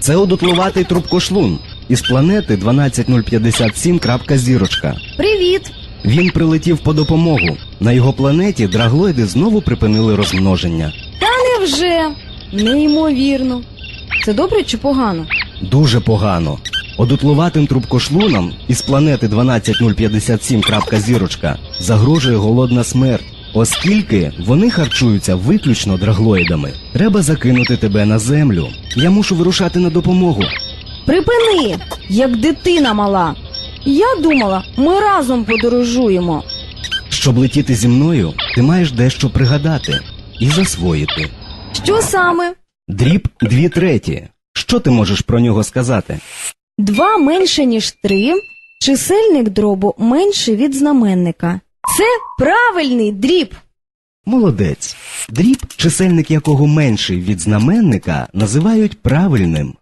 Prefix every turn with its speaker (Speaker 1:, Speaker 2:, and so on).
Speaker 1: Це одутлуватий трубкошлун із планети 12057 крапка зірочка.
Speaker 2: Привіт!
Speaker 1: Він прилетів по допомогу. На його планеті драглоїди знову припинили розмноження.
Speaker 2: Та невже? Неймовірно. Це добре чи погано?
Speaker 1: Дуже погано. Одутлуватим трубкошлунам із планети 12057 крапка зірочка загрожує голодна смерть, оскільки вони харчуються виключно драглоїдами. Треба закинути тебе на землю. Я мушу вирушати на допомогу.
Speaker 2: Припини, як дитина мала. Я думала, ми разом подорожуємо.
Speaker 1: Щоб летіти зі мною, ти маєш дещо пригадати і засвоїти.
Speaker 2: Що саме?
Speaker 1: Дріб дві треті. Що ти можеш про нього сказати?
Speaker 2: Два менше, ніж три. Чисельник дробу менший від знаменника. Це правильний дріб.
Speaker 1: Молодець. Дріб, чисельник якого менший від знаменника, називають правильним.